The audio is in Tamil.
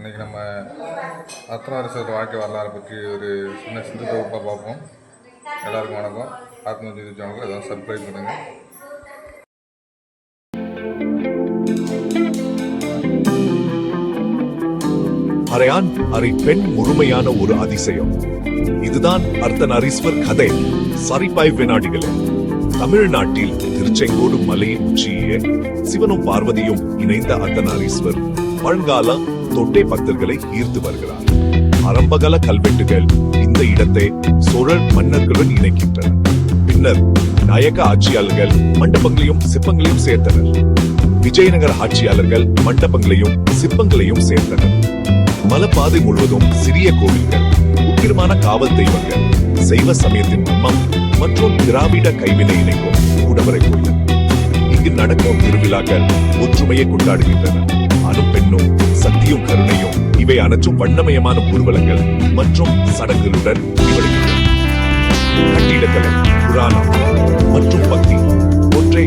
இன்றைக்கி நம்ம அர்த்தநாரீஸ்வரர் வாழ்க்கை வரலாறு பற்றி ஒரு சின்ன சிந்து தொகுப்பாக பார்ப்போம். எல்லாருக்கும் வணக்கம். ஆத்மஜோதி சேனலுக்கு எதாவது சப்ஸ்கிரைப் பண்ணுங்கள் அரையான் அரை பெண் முழுமையான ஒரு அதிசயம். இதுதான் அர்த்தநாரீஸ்வர் கதை. சரிபாய் வினாடிகளே. தமிழ்நாட்டில் திருச்செங்கோடு மலையின் உச்சியே சிவனும் பார்வதியும் இணைந்த அர்த்தநாரீஸ்வர். பழங்கால தொட்டை பக்தர்களை ஈர்த்து வருகிறார். அரம்பகல கல்வெட்டுகள் இந்த இடத்தை சோழர் மன்னர்களுடன் இணைக்கின்றன. பின்னர் நாயக்க ஆட்சியாளர்கள் மண்டபங்களையும் சிற்பங்களையும் சேர்த்தனர். விஜயநகர ஆட்சியாளர்கள் மண்டபங்களையும் சிற்பங்களையும் சேர்த்தனர். மலப்பாதை முழுவதும் சிறிய கோவில்கள் முக்கியமான காவல் தெய்வங்கள் சைவ சமயத்தின் மர்மம் மற்றும் திராவிட கைவினை இணைக்கும் கூடவரை கோயில் இங்கு நடக்கும் திருவிழாக்கள் ஒற்றுமையை கொண்டாடுகின்றன. ஆணும் பெண்ணும் சக்தியும் கருணையும் இவை அனைத்தும் வண்ணமயமான ஊர்வலங்கள் மற்றும் சடங்குகளுடன் முடிவடைகின்றன கட்டிடக்கலை புராணம் மற்றும் பக்தி ஒன்றை